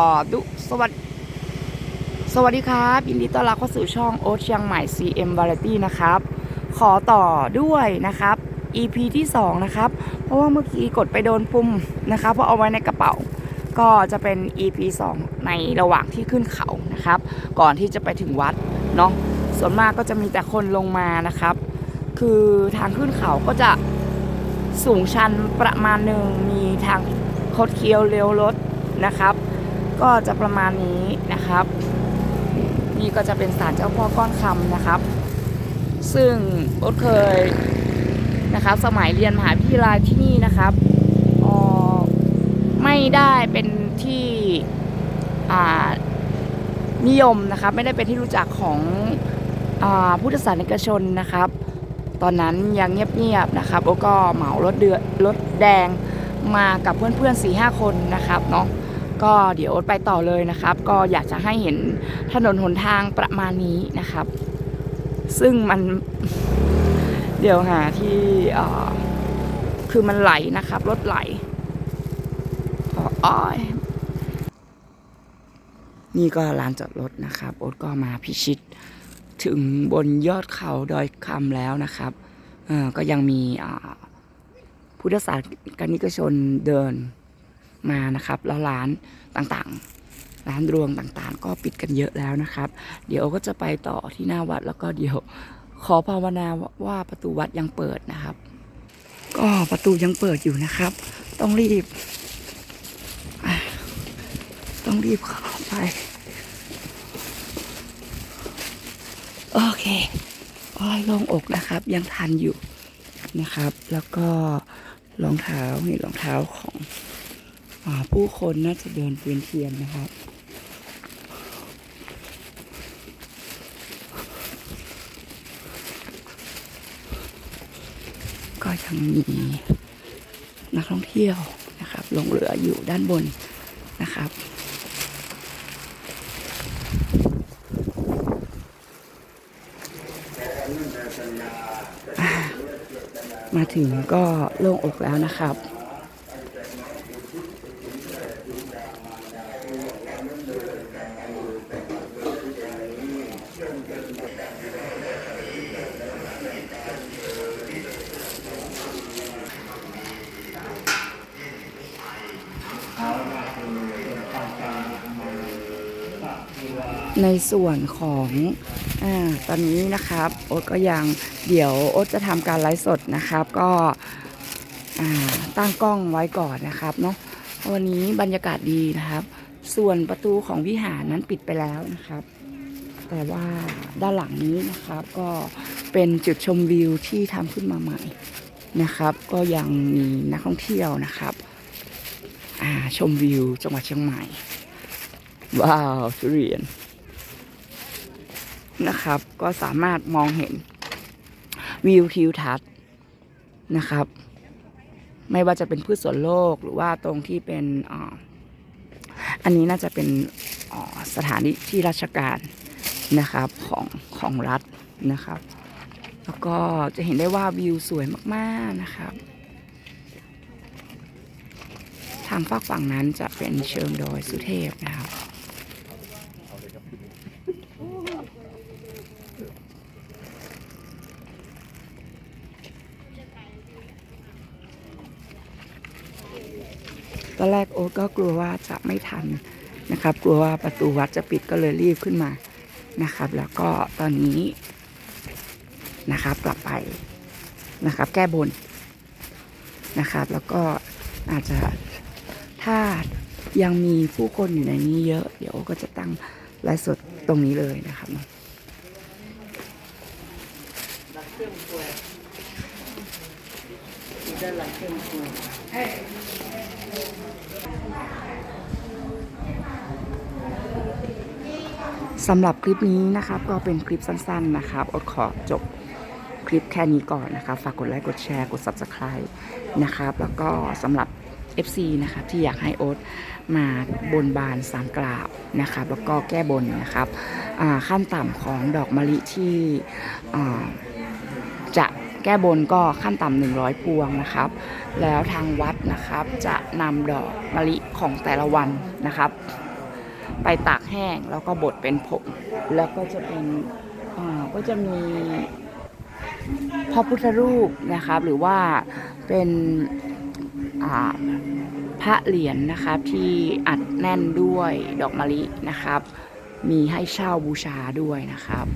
อ่อดุสวัสดีสวัสดีครับยินดีต้อนรับเข้าสู่ช่องโอ๊ตเชียงใหม่ CM Variety นะครับ ขอต่อด้วยนะครับ EP ที่ 2 นะครับ เพราะว่าเมื่อกี้กดไปโดนปุ่มนะครับเพราะเอาไว้ในกระเป๋า ก็จะเป็น EP 2 ในระหว่างที่ขึ้นเขานะครับ ก่อนที่จะไปถึงวัดเนาะส่วนมากก็จะมีแต่คนลงมานะครับ คือทางขึ้นเขาก็จะสูงชันประมาณหนึ่งมีทางคดเคี้ยวเลี้ยวรถนะครับ ก็จะประมาณนี้นะครับ นี่ก็จะเป็นศาลเจ้าพ่อก้อนคำนะครับ ซึ่งโอ๊ตเคยนะครับสมัยเรียนมหาวิทยาลัยที่นี่นะครับออไม่ได้เป็นที่นิยมนะครับ ไม่ได้เป็นที่รู้จักของอพุทธศาสนิกชนนะครับ ตอนนั้นยังเงียบๆนะครับโอก็เหมารถเดือรถแดงมากับเพื่อนๆ4-5หคนนะครับเนาะ ก็เดี๋ยวไปต่อเลยนะครับ ก็อยากจะให้เห็นถนนหนทางประมาณนี้นะครับ ซึ่งมันเดี๋ยวหาที่คือมันไหลนะครับ รถไหลอ๋ออ้อยนี่ก็ลานจอดรถนะครับโอ๊ตก็มาพิชิตถึงบนยอดเขาดอยคำแล้วนะครับก็ยังมีพุทธศาสนิกชนเดิน มานะครับ แล้วร้านต่างๆ ร้านรวงต่างๆ ก็ปิดกันเยอะแล้วนะครับ เดี๋ยวก็จะไปต่อที่หน้าวัดแล้วก็เดี๋ยวขอภาวนาว่าประตูวัดยังเปิดนะครับ ก็ประตูยังเปิดอยู่นะครับ ต้องรีบ ต้องรีบเข้าไป โอเคโอ้ยลงอกนะครับ ยังทันอยู่นะครับ แล้วก็รองเท้านี่รองเท้าของ ผู้คนน่าจะเดินเวียนเทียนนะครับก็ยังมีนักท่องเที่ยวนะครับลงเรืออยู่ด้านบนนะครับ มาถึงก็โล่งอกแล้วนะครับ ในส่วนของอตอนนี้นะครับโอ๊ตก็ยังเดี๋ยวโอ๊ตจะทำการไลฟ์สดนะครับ ก็ตั้งกล้องไว้ก่อนนะครับเนาะวันนี้บรรยากาศดีนะครับ ส่วนประตูของวิหารนั้นปิดไปแล้วนะครับ แต่ว่าด้านหลังนี้นะครับก็เป็นจุดชมวิวที่ทำขึ้นมาใหม่นะครับ ก็ยังมีนักท่องเที่ยวนะครับชมวิวจังหวัดเชียงใหม่ ว้าวทุเรียน นะครับ ก็สามารถมองเห็นวิวทิวทัศน์นะครับ ไม่ว่าจะเป็นพืชสวนโลกหรือว่าตรงที่เป็นออันนี้น่าจะเป็นสถานที่ที่ราชการนะครับของของรัฐนะครับ แล้วก็จะเห็นได้ว่าวิวสวยมากๆนะครับ ทางฝากฝั่งนั้นจะเป็นเชิงดอยสุเทพนะครับ ตอนแรกโอ๊ตก็กลัวว่าจะไม่ทันนะครับ กลัวว่าประตูวัดจะปิดก็เลยรีบขึ้นมานะครับ แล้วก็ตอนนี้นะครับ กลับไปนะครับ แก้บนนะครับ แล้วก็อาจจะถ้ายังมีผู้คนอยู่ในนี้เยอะ เดี๋ยวโอ๊ตก็จะตั้งไลฟ์สดตรงนี้เลยนะครับ สำหรับคลิปนี้นะครับก็เป็นคลิปสั้นๆนะครับอดขอจบคลิปแค่นี้ก่อนนะครับฝากกดไลค์กดแชร์กด Subscribe นะครับ แล้วก็สำหรับ FC นะครับที่อยากให้โอ๊ตมาบนบานสามกราบนะครับแล้วก็แก้บนนะครับขั้นต่ำของดอกมะลิที่จะแก้บนก็ขั้นต่ำ100พวงนะครับ แล้วทางวัดนะครับจะนำดอกมะลิของแต่ละวันนะครับ ไปตากแห้งแล้วก็บดเป็นผงแล้วก็จะเป็นก็จะมีพระพุทธรูปนะครับ หรือว่าเป็นพระเหรียญนะครับที่อัดแน่นด้วยดอกมะลินะครับ มีให้เช่าบูชาด้วยนะครับ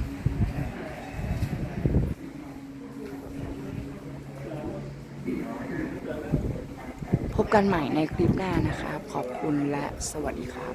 พบกันใหม่ในคลิปหน้านะครับ ขอบคุณและสวัสดีครับ